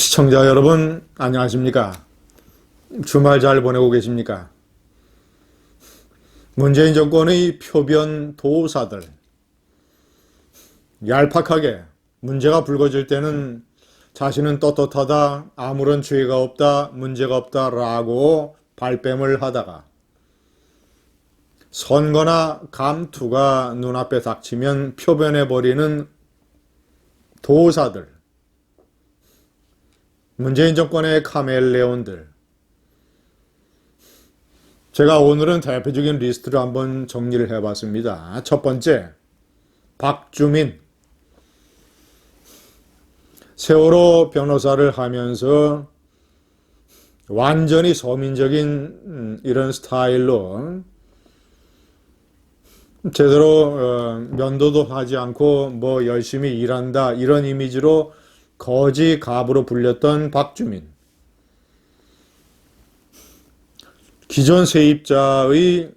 시청자 여러분, 안녕하십니까? 주말 잘 보내고 계십니까? 문재인 정권의 표변 도사들. 얄팍하게 문제가 불거질 때는 자신은 떳떳하다, 아무런 죄가 없다, 문제가 없다라고 발뺌을 하다가 선거나 감투가 눈앞에 닥치면 표변해버리는 도사들. 문재인 정권의 카멜레온들. 제가 오늘은 대표적인 리스트를 한번 정리를 해봤습니다. 첫 번째, 박주민. 세월호 변호사를 하면서 완전히 서민적인 음, 이런 스타일로 제대로 어, 면도도 하지 않고 뭐 열심히 일한다 이런 이미지로 거지 갑으로 불렸던 박주민. 기존 세입자의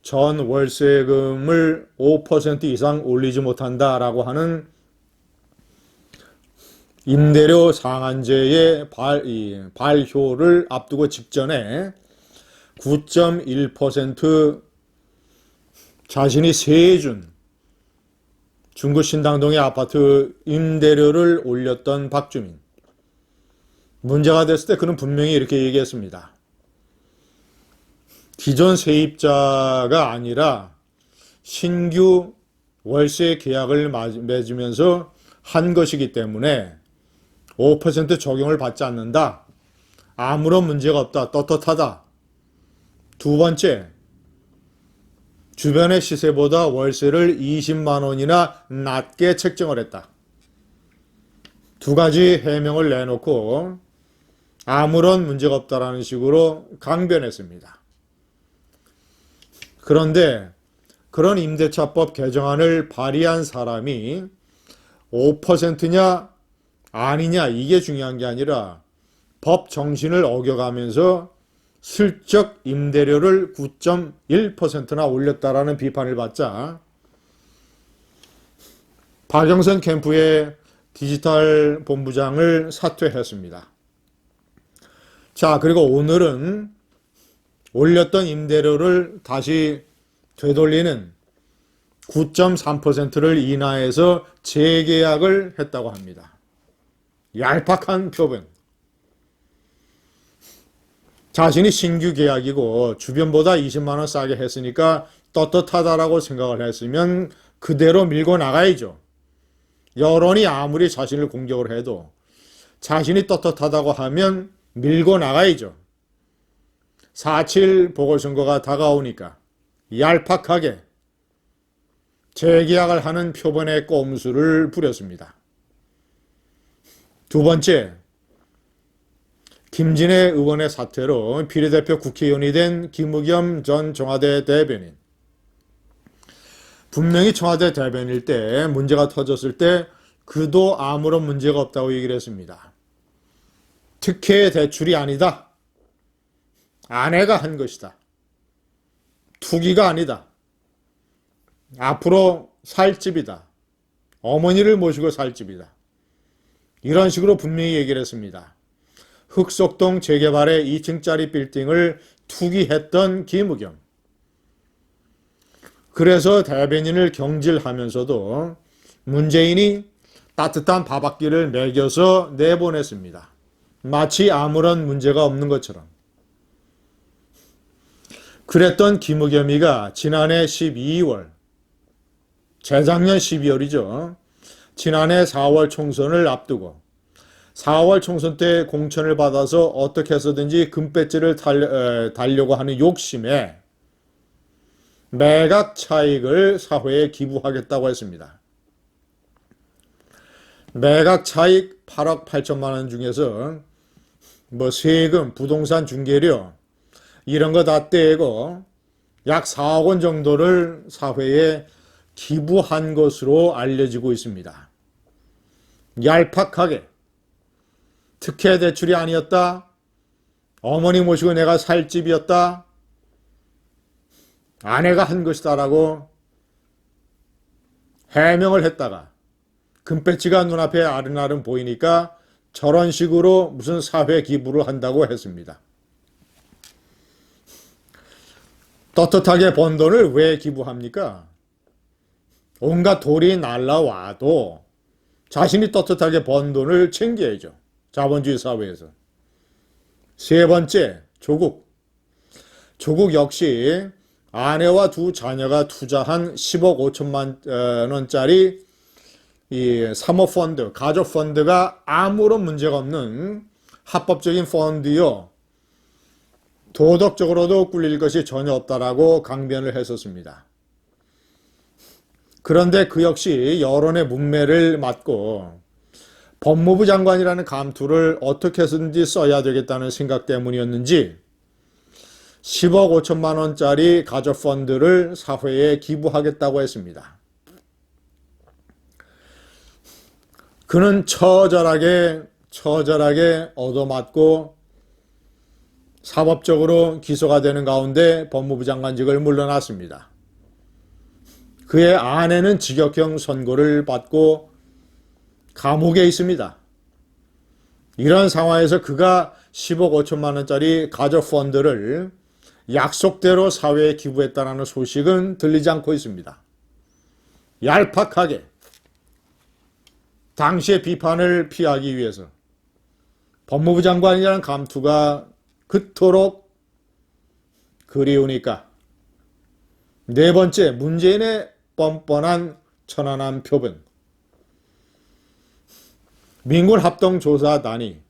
전 월세금을 5% 이상 올리지 못한다라고 하는 임대료 상한제의 발, 이, 발효를 앞두고 직전에 9.1% 자신이 세준 중구 신당동의 아파트 임대료를 올렸던 박주민. 문제가 됐을 때 그는 분명히 이렇게 얘기했습니다. 기존 세입자가 아니라 신규 월세 계약을 맺으면서 한 것이기 때문에 5% 적용을 받지 않는다. 아무런 문제가 없다. 떳떳하다. 두 번째, 주변의 시세보다 월세를 20만 원이나 낮게 책정을 했다. 두 가지 해명을 내놓고 아무런 문제가 없다라는 식으로 강변했습니다. 그런데 그런 임대차법 개정안을 발의한 사람이 5%냐 아니냐 이게 중요한 게 아니라 법 정신을 어겨가면서 슬쩍 임대료를 9.1%나 올렸다라는 비판을 받자 박영선 캠프의 디지털 본부장을 사퇴했습니다. 자, 그리고 오늘은 올렸던 임대료를 다시 되돌리는 9.3%를 인하해서 재계약을 했다고 합니다. 얄팍한 표현. 자신이 신규 계약이고 주변보다 20만 원 싸게 했으니까 떳떳하다라고 생각을 했으면 그대로 밀고 나가야죠. 여론이 아무리 자신을 공격을 해도 자신이 떳떳하다고 하면 밀고 나가야죠. 4.7 보궐선거가 다가오니까 얄팍하게 재계약을 하는 표본의 꼼수를 부렸습니다. 두 번째, 김진애 의원의 사퇴로 비례대표 국회의원이 된 김우겸 전 청와대 대변인. 분명히 청와대 대변일 때 문제가 터졌을 때 그도 아무런 문제가 없다고 얘기를 했습니다. 특혜 대출이 아니다. 아내가 한 것이다. 투기가 아니다. 앞으로 살 집이다. 어머니를 모시고 살 집이다. 이런 식으로 분명히 얘기를 했습니다. 흑석동 재개발의 2층짜리 빌딩을 투기했던 김우겸. 그래서 대변인을 경질하면서도 문재인이 따뜻한 밥학기를 먹여서 내보냈습니다. 마치 아무런 문제가 없는 것처럼. 그랬던 김우겸이가 지난해 12월, 재작년 12월이죠. 지난해 4월 총선을 앞두고 4월 총선 때 공천을 받아서 어떻게 해서든지 금배지를 달려고 하는 욕심에 매각 차익을 사회에 기부하겠다고 했습니다. 매각 차익 8억 8천만 원 중에서 뭐 세금, 부동산 중개료 이런 거 다 떼고 약 4억 원 정도를 사회에 기부한 것으로 알려지고 있습니다. 얄팍하게 특혜 대출이 아니었다. 어머니 모시고 내가 살 집이었다. 아내가 한 것이다라고 해명을 했다가 금배지가 눈앞에 아른아른 보이니까 저런 식으로 무슨 사회 기부를 한다고 했습니다. 떳떳하게 번 돈을 왜 기부합니까? 온갖 돌이 날라와도 자신이 떳떳하게 번 돈을 챙겨야죠. 자본주의 사회에서. 세 번째, 조국. 조국 역시 아내와 두 자녀가 투자한 10억 5천만 원짜리 이 사모펀드, 가족펀드가 아무런 문제가 없는 합법적인 펀드요. 도덕적으로도 꿀릴 것이 전혀 없다라고 강변을 했었습니다. 그런데 그 역시 여론의 문매를 맞고 법무부 장관이라는 감투를 어떻게 해서든지 써야 되겠다는 생각 때문이었는지 10억 5천만 원짜리 가족 펀드를 사회에 기부하겠다고 했습니다. 그는 처절하게 처절하게 얻어맞고 사법적으로 기소가 되는 가운데 법무부 장관직을 물러났습니다. 그의 아내는 직역형 선고를 받고 감옥에 있습니다. 이런 상황에서 그가 10억 5천만 원짜리 가족 펀드를 약속대로 사회에 기부했다는 소식은 들리지 않고 있습니다. 얄팍하게 당시의 비판을 피하기 위해서 법무부 장관이라는 감투가 그토록 그리우니까 네 번째 문재인의 뻔뻔한 천안함 표본 민군합동조사단이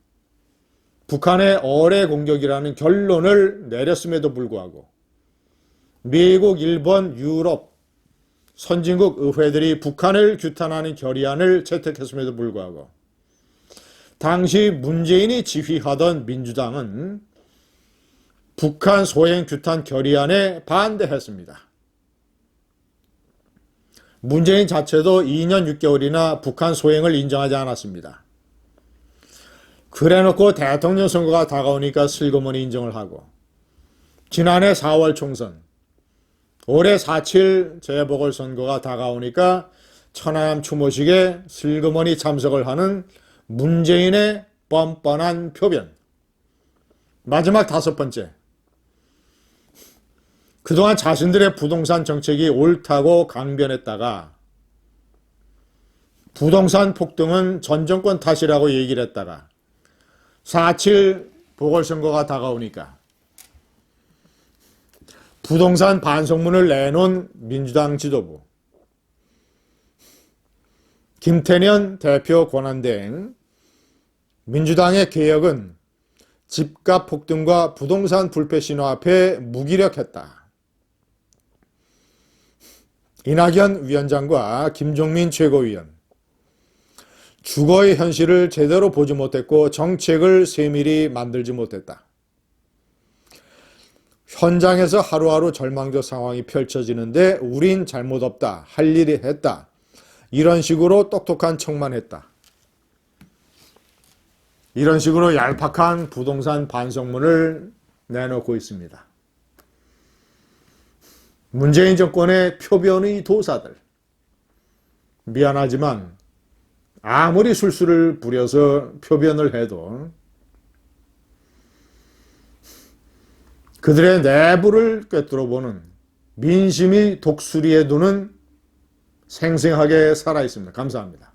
북한의 어뢰 공격이라는 결론을 내렸음에도 불구하고 미국, 일본, 유럽 선진국 의회들이 북한을 규탄하는 결의안을 채택했음에도 불구하고 당시 문재인이 지휘하던 민주당은 북한 소행 규탄 결의안에 반대했습니다. 문재인 자체도 2년 6개월이나 북한 소행을 인정하지 않았습니다. 그래놓고 대통령 선거가 다가오니까 슬그머니 인정을 하고 지난해 4월 총선 올해 4.7 재보궐선거가 다가오니까 천안함 추모식에 슬그머니 참석을 하는 문재인의 뻔뻔한 표변 마지막 다섯 번째 그동안 자신들의 부동산 정책이 옳다고 강변했다가 부동산 폭등은 전 정권 탓이라고 얘기를 했다가 4.7 보궐선거가 다가오니까 부동산 반성문을 내놓은 민주당 지도부 김태년 대표 권한대행 민주당의 개혁은 집값 폭등과 부동산 불패 신호 앞에 무기력했다. 이낙연 위원장과 김종민 최고위원 주거의 현실을 제대로 보지 못했고 정책을 세밀히 만들지 못했다. 현장에서 하루하루 절망적 상황이 펼쳐지는데 우린 잘못 없다. 할 일이 했다. 이런 식으로 똑똑한 척만 했다. 이런 식으로 얄팍한 부동산 반성문을 내놓고 있습니다. 문재인 정권의 표변의 도사들. 미안하지만 아무리 술수를 부려서 표변을 해도 그들의 내부를 꿰뚫어보는 민심이 독수리의 눈은 생생하게 살아있습니다. 감사합니다.